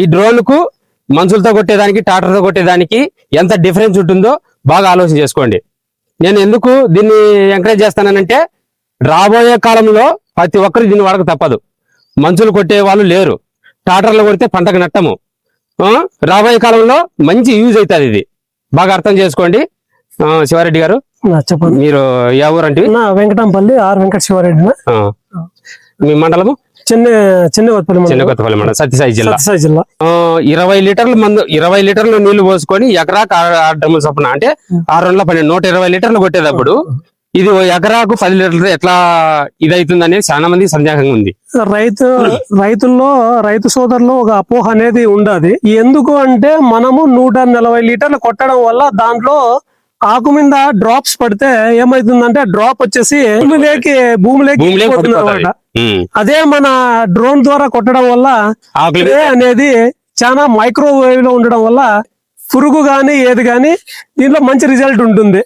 ఈ డ్రోన్కు మనుషులతో కొట్టేదానికి ట్రాక్టర్తో కొట్టేదానికి ఎంత డిఫరెన్స్ ఉంటుందో బాగా ఆలోచన చేసుకోండి. నేను ఎందుకు దీన్ని ఎంకరేజ్ చేస్తానంటే రాబోయే కాలంలో ప్రతి ఒక్కరు దీన్ని వాడక తప్పదు. మనుషులు కొట్టే వాళ్ళు లేరు. ట్రాక్టర్లు కొడితే పంటకు నట్టము. రాబోయే కాలంలో మంచి యూజ్ అవుతుంది ఇది. బాగా అర్థం చేసుకోండి. శివారెడ్డి గారు చెప్పండి. మీరు ఏ నా వెంకటంపల్లి ఆర్ వెంకట శివారెడ్డి. మీ మండలము? చిన్న చిన్న చిన్న కొత్తపల్లి మండలం సత్యసాయి జిల్లా. సత్యసాయి జిల్లా. ఇరవై లీటర్ల మందు ఇరవై లీటర్లు నీళ్ళు పోసుకొని ఎకరాకు ఆరు డ్రమ్ముల చొప్పున అంటే ఆరు వందల పన్నెండు నూట ఇరవై లీటర్లు కొట్టేటప్పుడు ఇది ఎకరాకు పది లీటర్లు ఎట్లా ఇదైతుంది అనేది చాలా మంది సందేహంగా ఉంది. రైతు రైతుల్లో రైతు సోదరులో ఒక అపోహ అనేది ఉండదు. ఎందుకు అంటే మనము నూట నలభై లీటర్లు కొట్టడం వల్ల దాంట్లో ఆకు మీద డ్రాప్స్ పడితే ఏమైతుందంటే డ్రాప్ వచ్చేసి భూమిలోకి భూమిలోకి. ఉమ్. అదే మన డ్రోన్ ద్వారా కొట్టడం వల్ల స్ప్రే అనేది చాలా మైక్రోవేవ్లో ఉండడం వల్ల పురుగు గాని ఏది గాని దీంట్లో మంచి రిజల్ట్ ఉంటుంది